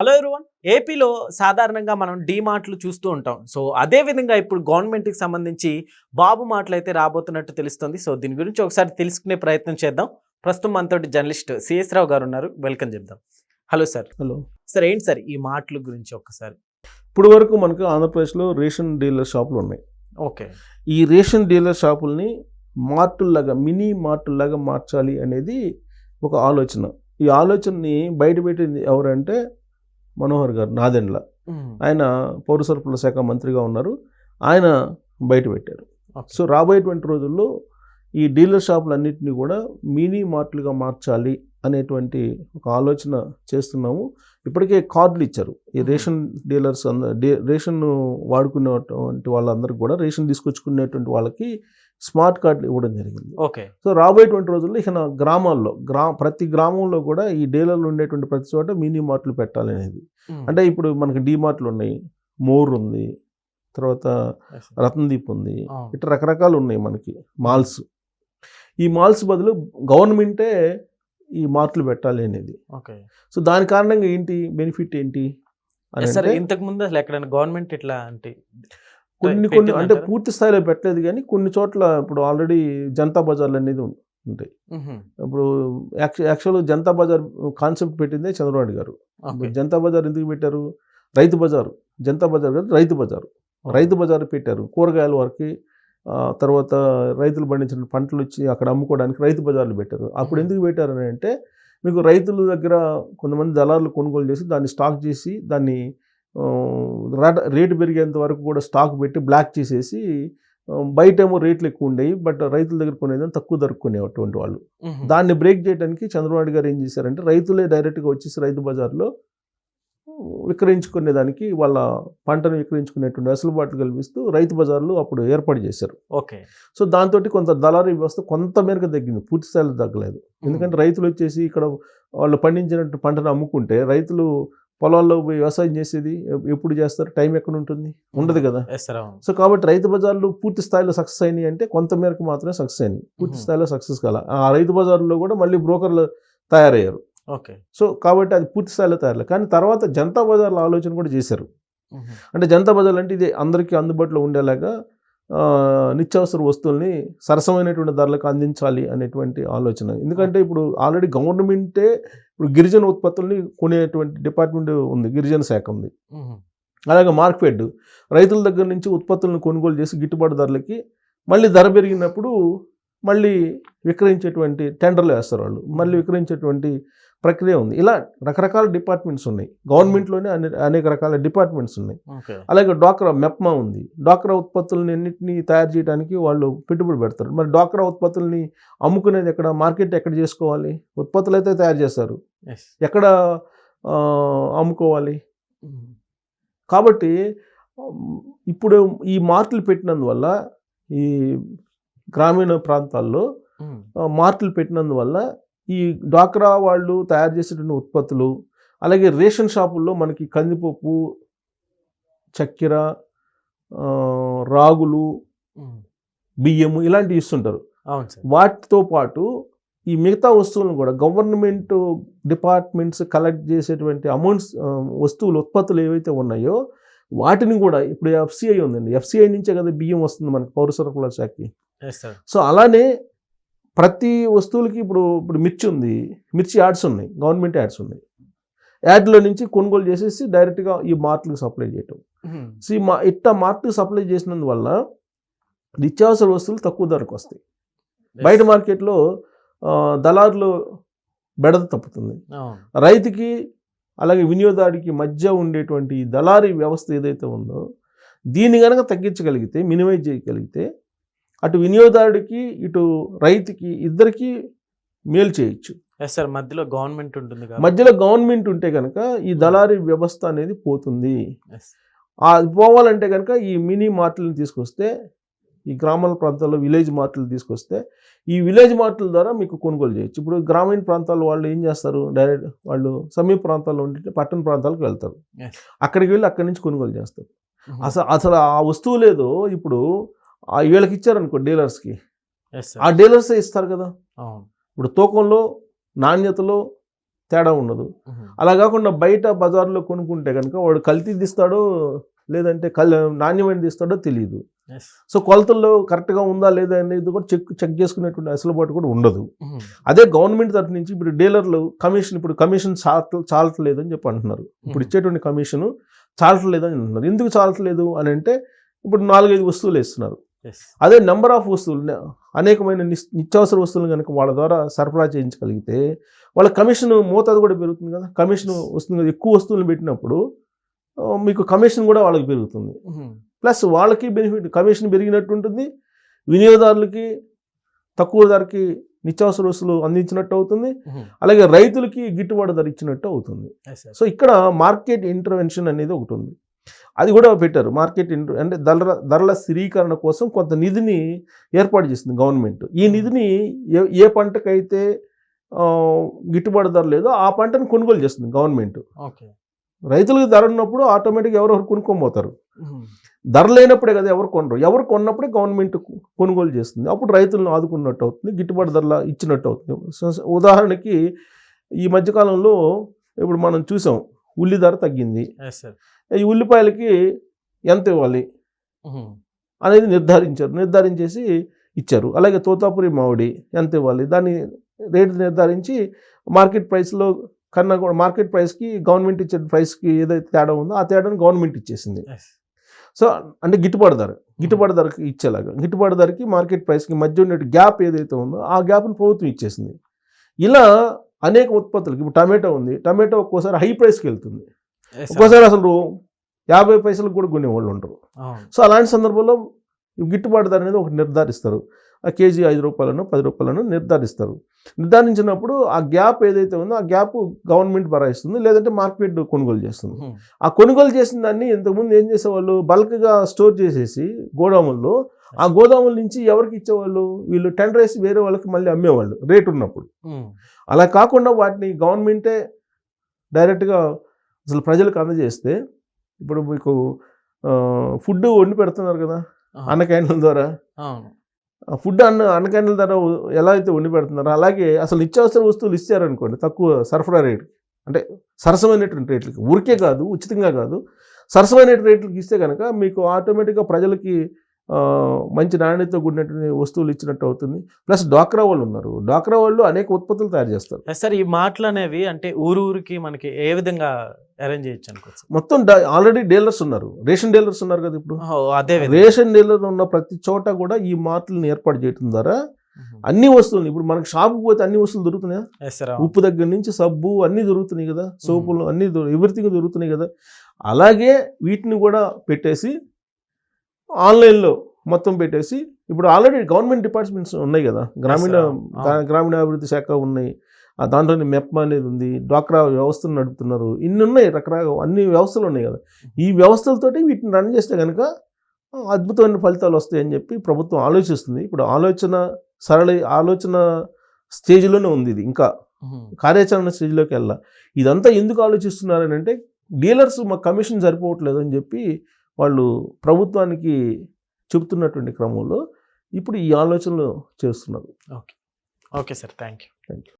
Hello everyone ఏపీలో సాధారణంగా మనం డీమార్ట్లు చూస్తూ ఉంటాం. సో అదే విధంగా ఇప్పుడు గవర్నమెంట్కి సంబంధించి బాబు మాటలు అయితే రాబోతున్నట్టు తెలుస్తుంది. సో దీని గురించి ఒకసారి తెలుసుకునే ప్రయత్నం చేద్దాం. ప్రస్తుతం మనతోటి జర్నలిస్ట్ సిఎస్ రావు గారు ఉన్నారు. వెల్కమ్ చెప్దాం. హలో సార్ హలో సార్ ఏంటి సార్ ఈ మాటల గురించి ఒక్కసారి? ఇప్పుడు వరకు మనకు ఆంధ్రప్రదేశ్లో రేషన్ డీలర్ షాపులు ఉన్నాయి. ఓకే. ఈ రేషన్ డీలర్ షాపుల్ని మార్టుల్లాగా మినీ మార్టుల్లాగా మార్చాలి అనేది ఒక ఆలోచన. ఈ ఆలోచనని బయటపెట్టింది ఎవరంటే మనోహర్ గారు నాదెండ్ల. ఆయన పౌర సరఫరాల శాఖ మంత్రిగా ఉన్నారు. ఆయన బయట పెట్టారు. సో రాబోయేటువంటి రోజుల్లో ఈ డీలర్ షాపులన్నింటినీ కూడా మినీ మార్ట్లుగా మార్చాలి అనేటువంటి ఒక ఆలోచన చేస్తున్నాము. ఇప్పటికే కార్డులు ఇచ్చారు. ఈ. రేషన్ డీలర్స్ అంద డే- రేషన్ వాడుకునేటువంటి వాళ్ళందరికీ కూడా రేషన్ తీసుకొచ్చుకునేటువంటి వాళ్ళకి స్మార్ట్ కార్డులు ఇవ్వడం జరిగింది. ఓకే. సో రాబోయేటువంటి రోజుల్లో ఇక గ్రామాల్లో గ్రా ప్రతి గ్రామంలో కూడా ఈ డీలర్లు ఉండేటువంటి ప్రతి చోట మినీ మార్ట్లు పెట్టాలి అనేది. అంటే ఇప్పుడు మనకి డీ మార్ట్లు ఉన్నాయి. మోర్ ఉంది. తర్వాత రత్నదీప్ ఉంది. ఇట్లా రకరకాలు ఉన్నాయి మనకి. మాల్స్. ఈ మాల్స్ బదులు గవర్నమెంటే ఈ మార్ట్లు పెట్టాలి అనేది. ఓకే. సో దాని కారణంగా ఏంటి? బెనిఫిట్ ఏంటి? సార్ ఇంతకు ముందు అసలు ఎక్కడైనా గవర్నమెంట్ ఇట్లా అంటే కొన్ని కొన్ని? అంటే పూర్తి స్థాయిలో పెట్టలేదు కానీ కొన్ని చోట్ల ఇప్పుడు ఆల్రెడీ జనతా బజార్లు అనేది ఉంటాయి. ఇప్పుడు యాక్చువల్ జనతా బజార్ కాన్సెప్ట్ పెట్టిందే చంద్రబాబు గారు. జనతా బజార్ ఎందుకు పెట్టారు? రైతు బజారు. జనతా బజార్ కాదు రైతు బజారు. రైతు బజార్ పెట్టారు. కూరగాయల వరకు తర్వాత రైతులు పండించిన పంటలు వచ్చి అక్కడ అమ్ముకోవడానికి రైతు బజార్లు పెట్టారు అప్పుడు. ఎందుకు పెట్టారని అంటే మీకు రైతుల దగ్గర కొంతమంది దళారులు కొనుగోలు చేసి దాన్ని స్టాక్ చేసి దాన్ని రేట- పెరిగేంత వరకు కూడా స్టాక్ పెట్టి బ్లాక్ చేసేసి ఆ, బయటేమో రేట్లు ఎక్కువ ఉండేవి బట్ రైతుల దగ్గర కొనేదని తక్కువ ధరకు కొనేటువంటి వాళ్ళు. దాన్ని బ్రేక్ చేయడానికి చంద్రబాబు గారు ఏం చేశారంటే రైతులే డైరెక్ట్గా వచ్చేసి రైతు బజార్లో విక్రయించుకునేదానికి వాళ్ళ పంటను విక్రయించుకునేటువంటి వెసులుబాట్లు కల్పిస్తూ రైతు బజార్లు అప్పుడు ఏర్పాటు చేశారు. ఓకే. సో దాంతో కొంత దళారీ వ్యవస్థ కొంత మేరకు తగ్గింది. పూర్తి స్థాయిలో తగ్గలేదు. ఎందుకంటే రైతులు వచ్చేసి ఇక్కడ వాళ్ళు పండించినట్టు పంటను అమ్ముకుంటే రైతులు పొలాల్లో పోయి వ్యవసాయం చేసేది ఎప్పుడు చేస్తారు? టైం ఎక్కడ ఉంటుంది? ఉండదు కదా. సో కాబట్టి రైతు బజార్లు పూర్తి స్థాయిలో సక్సెస్ అయినాయి అంటే కొంత మేరకు మాత్రమే సక్సెస్ అయినాయి. పూర్తి. స్థాయిలో సక్సెస్ కాల. ఆ రైతు బజార్లో కూడా మళ్ళీ బ్రోకర్లు తయారయ్యారు. ఓకే. సో కాబట్టి అది పూర్తి స్థాయిలో తయారు కానీ తర్వాత జనతా బజార్ల ఆలోచన కూడా చేశారు. అంటే జనతా బజార్లు అంటే ఇది అందరికీ అందుబాటులో ఉండేలాగా నిత్యావసర వస్తువుల్ని సరసమైనటువంటి ధరలకు అందించాలి అనేటువంటి ఆలోచన. ఎందుకంటే ఇప్పుడు ఆల్రెడీ గవర్నమెంటే ఇప్పుడు గిరిజన ఉత్పత్తుల్ని కొనేటువంటి డిపార్ట్మెంట్ ఉంది గిరిజన శాఖ ఉంది. అలాగే మార్కెట్ రైతుల దగ్గర నుంచి ఉత్పత్తులను కొనుగోలు చేసి గిట్టుబాటు ధరలకి మళ్ళీ ధర పెరిగినప్పుడు మళ్ళీ విక్రయించేటువంటి టెండర్లు వేస్తారు వాళ్ళు. మళ్ళీ విక్రయించేటువంటి ప్రక్రియ ఉంది. ఇలా రకరకాల డిపార్ట్మెంట్స్ ఉన్నాయి. గవర్నమెంట్లోనే అనే అనేక రకాల డిపార్ట్మెంట్స్ ఉన్నాయి. అలాగే డ్వాక్రా మెప్మా ఉంది. డ్వాక్రా ఉత్పత్తులను ఎన్నింటినీ తయారు చేయడానికి వాళ్ళు పెట్టుబడి పెడతారు. మరి డ్వాక్రా ఉత్పత్తుల్ని అమ్ముకునేది ఎక్కడ? మార్కెట్ ఎక్కడ చేసుకోవాలి? ఉత్పత్తులు అయితే తయారు చేస్తారు. ఎక్కడ అమ్ముకోవాలి? మ్మ్. కాబట్టి ఇప్పుడు ఈ మార్కులు పెట్టినందువల్ల ఈ గ్రామీణ ప్రాంతాల్లో మార్కులు పెట్టినందువల్ల ఈ డ్వాక్రా వాళ్ళు తయారు చేసేటువంటి ఉత్పత్తులు అలాగే రేషన్ షాపుల్లో మనకి కందిపప్పు చక్కెర రాగులు. బియ్యము ఇలాంటివి ఇస్తుంటారు. వాటితో పాటు ఈ మిగతా వస్తువులను కూడా గవర్నమెంట్ డిపార్ట్మెంట్స్ కలెక్ట్ చేసేటువంటి అమౌంట్స్ వస్తువులు ఉత్పత్తులు ఏవైతే ఉన్నాయో వాటిని కూడా ఇప్పుడు ఎఫ్సిఐ ఉందండి. ఎఫ్సిఐ నుంచే కదా బియ్యం వస్తుంది మనకి పౌర సరఫరాల శాఖకి. సో అలానే ప్రతి వస్తువులకి ఇప్పుడు ఇప్పుడు మిర్చి ఉంది. మిర్చి యాడ్స్ ఉన్నాయి. గవర్నమెంట్ యాడ్స్ ఉన్నాయి. యాడ్లో నుంచి కొనుగోలు చేసేసి డైరెక్ట్గా ఈ మార్ట్లకు సప్లై చేయటం. సో ఈ మా ఇట్ట మార్ట్లకు సప్లై చేసినందువల్ల నిత్యావసర వస్తువులు తక్కువ ధరకు వస్తాయి. బయట మార్కెట్లో దళారులు బెడద తప్పుతుంది. రైతుకి అలాగే వినియోగదారుడికి మధ్య ఉండేటువంటి దళారీ వ్యవస్థ ఏదైతే ఉందో దీన్ని కనుక తగ్గించగలిగితే మినిమైజ్ చేయగలిగితే అటు వినియోగదారుడికి ఇటు రైతుకి ఇద్దరికి మేలు చేయొచ్చు. ఎస్ సార్ మధ్యలో గవర్నమెంట్ ఉంటుంది మధ్యలో గవర్నమెంట్ ఉంటే కనుక ఈ దళారీ వ్యవస్థ అనేది పోతుంది. అది పోవాలంటే కనుక ఈ మినీ మార్ట్లను తీసుకొస్తే ఈ గ్రామాల ప్రాంతాల్లో విలేజ్ మార్ట్లు తీసుకొస్తే ఈ విలేజ్ మార్ట్ల ద్వారా మీకు కొనుగోలు చేయొచ్చు. ఇప్పుడు గ్రామీణ ప్రాంతాల్లో వాళ్ళు ఏం చేస్తారు? డైరెక్ట్ వాళ్ళు సమీప ప్రాంతాల్లో ఉంటే పట్టణ ప్రాంతాలకు వెళ్తారు. అక్కడికి వెళ్ళి అక్కడి నుంచి కొనుగోలు చేస్తారు. మ్మ్. అసలు అసలు ఆ వస్తువు లేదో ఇప్పుడు వీళ్ళకి ఇచ్చారనుకో డీలర్స్కి. ఆ డీలర్సే ఇస్తారు కదా. ఇప్పుడు తూకంలో నాణ్యతలో తేడా ఉండదు. అలా కాకుండా బయట బజార్లో కొనుక్కుంటే కనుక వాడు కల్తీ తీస్తాడో లేదంటే కల్ నాణ్యమైన తీస్తాడో తెలియదు సో కొలతల్లో కరెక్ట్గా ఉందా లేదా అనేది కూడా చెక్ చెక్ చేసుకునేటువంటి అసలుబాటు కూడా ఉండదు. అదే గవర్నమెంట్ తరఫు నుంచి ఇప్పుడు డీలర్లు కమిషన్ ఇప్పుడు కమిషన్ చాల చాలట్లేదు అని చెప్పి అంటున్నారు. ఇప్పుడు ఇచ్చేటువంటి కమిషన్ చాలట్లేదు అని అంటున్నారు. ఎందుకు చాలట్లేదు అని అంటే ఇప్పుడు నాలుగైదు వస్తువులు ఇస్తున్నారు అదే నెంబర్ ఆఫ్ వస్తువులు అనేకమైన నిత్యావసర వస్తువులు కనుక వాళ్ళ ద్వారా సరఫరా చేయించగలిగితే వాళ్ళ కమిషన్ మోతాదు కూడా పెరుగుతుంది కదా. కమిషన్ వస్తుంది కదా. ఎక్కువ వస్తువులు పెట్టినప్పుడు మీకు కమిషన్ కూడా వాళ్ళకి పెరుగుతుంది. ప్లస్ వాళ్ళకి బెనిఫిట్ కమిషన్ పెరిగినట్టు ఉంటుంది. వినియోగదారులకి తక్కువ ధరకి నిత్యావసర వస్తువులు అందించినట్టు అవుతుంది. అలాగే రైతులకి గిట్టుబాటు ధర ఇచ్చినట్టు అవుతుంది. సో ఇక్కడ మార్కెట్ ఇంటర్వెన్షన్ అనేది ఒకటి ఉంది. అది కూడా పెట్టారు. మార్కెట్ ఇంటర్ అంటే ధరల ధరల స్థిరీకరణ కోసం కొంత నిధిని ఏర్పాటు చేసింది గవర్నమెంట్. ఈ నిధిని ఏ ఏ పంటకైతే గిట్టుబాటు ధర లేదో ఆ పంటను కొనుగోలు చేస్తుంది గవర్నమెంట్. ఓకే. రైతులకు ధర ఉన్నప్పుడు ఆటోమేటిక్గా ఎవరెవరు కొనుక్కొని పోతారు ధర లేనప్పుడే కదా ఎవరు కొనరు. ఎవరు కొన్నప్పుడే గవర్నమెంట్ కొనుగోలు చేస్తుంది. అప్పుడు రైతులను ఆదుకున్నట్టు అవుతుంది గిట్టుబాటు ధరల ఇచ్చినట్టు అవుతుంది. ఉదాహరణకి ఈ మధ్యకాలంలో ఇప్పుడు మనం చూసాం ఉల్లి ధర తగ్గింది. ఈ ఉల్లిపాయలకి ఎంత ఇవ్వాలి? అనేది నిర్ధారించారు. నిర్ధారించేసి ఇచ్చారు. అలాగే తోతాపురి మామిడి ఎంత ఇవ్వాలి? దాన్ని రేటు నిర్ధారించి మార్కెట్ ప్రైస్లో కన్నా కూడా మార్కెట్ ప్రైస్కి గవర్నమెంట్ ఇచ్చే ప్రైస్కి ఏదైతే తేడా ఉందో ఆ తేడాను గవర్నమెంట్ ఇచ్చేసింది. సో అంటే గిట్టుబాటు ధర గిట్టుబాటు ధరకి ఇచ్చేలాగా గిట్టుబాటు ధరకి మార్కెట్ ప్రైస్కి మధ్య ఉండే గ్యాప్ ఏదైతే ఉందో ఆ గ్యాప్ని ప్రభుత్వం ఇచ్చేసింది. ఇలా అనేక ఉత్పత్తులకి ఇప్పుడు టమాటో ఉంది. టమాటో ఒక్కోసారి హై ప్రైస్కి వెళ్తుంది. ఒక్కోసారి అసలు యాభై పైసలకు కూడా కొనే వాళ్ళు ఉంటారు సో అలాంటి సందర్భంలో గిట్టుబాటు ధర అనేది ఒకటి నిర్ధారిస్తారు. ఆ కేజీ ఐదు రూపాయలను పది రూపాయలను నిర్ధారిస్తారు. నిర్ధారించినప్పుడు ఆ గ్యాప్ ఏదైతే ఉందో ఆ గ్యాప్ గవర్నమెంట్ భరాయిస్తుంది లేదంటే మార్కెట్ కొనుగోలు చేస్తుంది. ఆ కొనుగోలు చేసిన దాన్ని ఇంతకుముందు ఏం చేసేవాళ్ళు? బల్క్గా స్టోర్ చేసేసి గోదాముల్లో ఆ గోదాముల నుంచి ఎవరికి ఇచ్చేవాళ్ళు? వీళ్ళు టెండర్ వేసి వేరే వాళ్ళకి మళ్ళీ అమ్మేవాళ్ళు రేట్ ఉన్నప్పుడు. అలా కాకుండా వాటిని గవర్నమెంటే డైరెక్ట్గా అసలు ప్రజలకు అందజేస్తే ఇప్పుడు మీకు ఫుడ్ వండి పెడుతున్నారు కదా అన్న క్యాంటీన్ల ద్వారా. ఫుడ్ అన్న అన్న క్యాంటీన్ల ద్వారా ఎలా అయితే వండి పెడుతున్నారో అలాగే అసలు నిత్యావసర వస్తువులు ఇచ్చారనుకోండి తక్కువ సరఫరా రేట్ అంటే సరసమైనటువంటి రేట్లకి. ఊరికే కాదు ఉచితంగా కాదు సరసమైన రేట్లకి ఇస్తే కనుక మీకు ఆటోమేటిక్గా ప్రజలకి మంచి నాణ్యతతో కూడినటువంటి వస్తువులు ఇచ్చినట్టు అవుతుంది. ప్లస్ డాక్రా వాళ్ళు ఉన్నారు. డాక్రా వాళ్ళు అనేక ఉత్పత్తులు తయారు చేస్తారు. సార్ ఈ మాటలు అనేవి అంటే ఊరు ఊరికి మనకి ఏ విధంగా అరేంజ్ చేయొచ్చు అనుకోవచ్చు? మొత్తం ఆల్రెడీ డీలర్స్ ఉన్నారు. రేషన్ డీలర్స్ ఉన్నారు కదా ఇప్పుడు? అదే రేషన్ డీలర్ ఉన్న ప్రతి చోట కూడా ఈ మార్ట్లను ఏర్పాటు చేయడం ద్వారా అన్ని వస్తువులు ఇప్పుడు మనకి షాప్కి పోతే అన్ని వస్తువులు దొరుకుతున్నాయా. ఉప్పు దగ్గర నుంచి సబ్బు అన్నీ దొరుకుతున్నాయి కదా. సోపులు అన్నీ ఎవ్రీథింగ్ దొరుకుతున్నాయి కదా. అలాగే వీటిని కూడా పెట్టేసి ఆన్లైన్లో మొత్తం పెట్టేసి ఇప్పుడు ఆల్రెడీ గవర్నమెంట్ డిపార్ట్మెంట్స్ ఉన్నాయి కదా. గ్రామీణ గ్రామీణాభివృద్ధి శాఖ ఉన్నాయి. ఆ దాంట్లోనే మెప్మా అనేది ఉంది. డ్వాక్రా వ్యవస్థను నడుపుతున్నారు. ఇన్ని ఉన్నాయి రకరకాల అన్ని వ్యవస్థలు ఉన్నాయి కదా. ఈ వ్యవస్థలతోటి వీటిని రన్ చేస్తే కనుక అద్భుతమైన ఫలితాలు వస్తాయని చెప్పి ప్రభుత్వం ఆలోచిస్తుంది. ఇప్పుడు ఆలోచన సరళ ఆలోచన స్టేజ్లోనే ఉంది ఇది. ఇంకా. కార్యాచరణ స్టేజ్లోకి వెళ్ళా ఇదంతా ఎందుకు ఆలోచిస్తున్నారని అంటే డీలర్స్ మా కమిషన్ సరిపోవట్లేదు అని చెప్పి వాళ్ళు ప్రభుత్వానికి చెబుతున్నటువంటి క్రమంలో ఇప్పుడు ఈ ఆలోచనలు చేస్తున్నారు. Okay. Sir. Thank you thank you